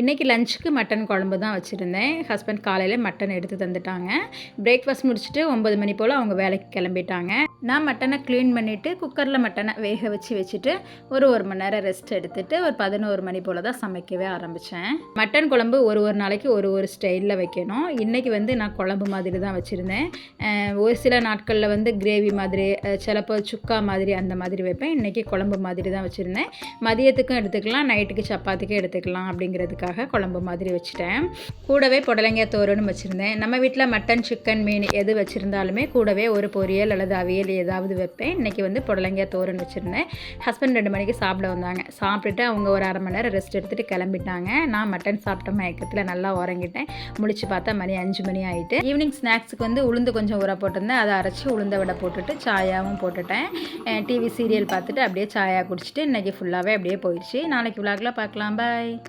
இன்றைக்கி லஞ்சுக்கு மட்டன் குழம்பு தான் வச்சுருந்தேன். ஹஸ்பண்ட் காலையில் மட்டன் எடுத்து தந்துட்டாங்க. பிரேக்ஃபாஸ்ட் முடிச்சுட்டு ஒம்பது மணி போல் அவங்க வேலைக்கு கிளம்பிட்டாங்க. நான் மட்டனை க்ளீன் பண்ணிவிட்டு குக்கரில் மட்டனை வேக வச்சு வச்சுட்டு ஒரு ஒரு மணி நேரம் ரெஸ்ட் எடுத்துட்டு ஒரு பதினோரு மணி போல் தான் சமைக்கவே ஆரம்பித்தேன் மட்டன் குழம்பு ஒரு ஒரு நாளைக்கு ஒரு ஒரு ஸ்டைலில் வைக்கணும். இன்றைக்கி வந்து நான் குழம்பு மாதிரி தான் வச்சுருந்தேன். ஒரு சில நாட்களில் வந்து கிரேவி மாதிரி சிலப்போ சுக்கா மாதிரி அந்த மாதிரி வைப்பேன். இன்றைக்கி குழம்பு மாதிரி தான் வச்சுருந்தேன். மதியத்துக்கும் எடுத்துக்கலாம் நைட்டுக்கு சப்பாத்திக்கும் எடுத்துக்கலாம் அப்படிங்கிறதுக்கு அப்படிங்கிறதுக்காக குழம்பு மாதிரி வச்சுட்டேன். கூடவே புடலங்காய் தோறுன்னு வச்சுருந்தேன். நம்ம வீட்டில் மட்டன் சிக்கன் மீன் எது வச்சுருந்தாலுமே கூடவே ஒரு பொரியல் அல்லது அவியல் ஏதாவது வைப்பேன். இன்றைக்கி வந்து புடலங்காய் தோறுன்னு வச்சுருந்தேன். ஹஸ்பண்ட் ரெண்டு மணிக்கு சாப்பிட வந்தாங்க. சாப்பிட்டுட்டு அவங்க ஒரு அரை மணி நேரம் ரெஸ்ட் எடுத்துகிட்டு கிளம்பிட்டாங்க. நான் மட்டன் சாப்பிட்ட மயக்கத்தில் நல்லா உறங்கிட்டேன். முழிச்சு பார்த்தா மணி அஞ்சு மணி ஆகிட்டு ஈவினிங் ஸ்நாக்ஸுக்கு வந்து உளுந்து கொஞ்சம் ஊற போட்டிருந்தேன். அதை அரைச்சி உளுந்த விட போட்டுட்டு சாயாவும் போட்டுட்டேன். டிவி சீரியல் பார்த்துட்டு அப்படியே சாயா குடிச்சிட்டு இன்றைக்கி ஃபுல்லாகவே அப்படியே போயிடுச்சு. நாளைக்கு விளாக்ல பார்க்கலாம். பாய்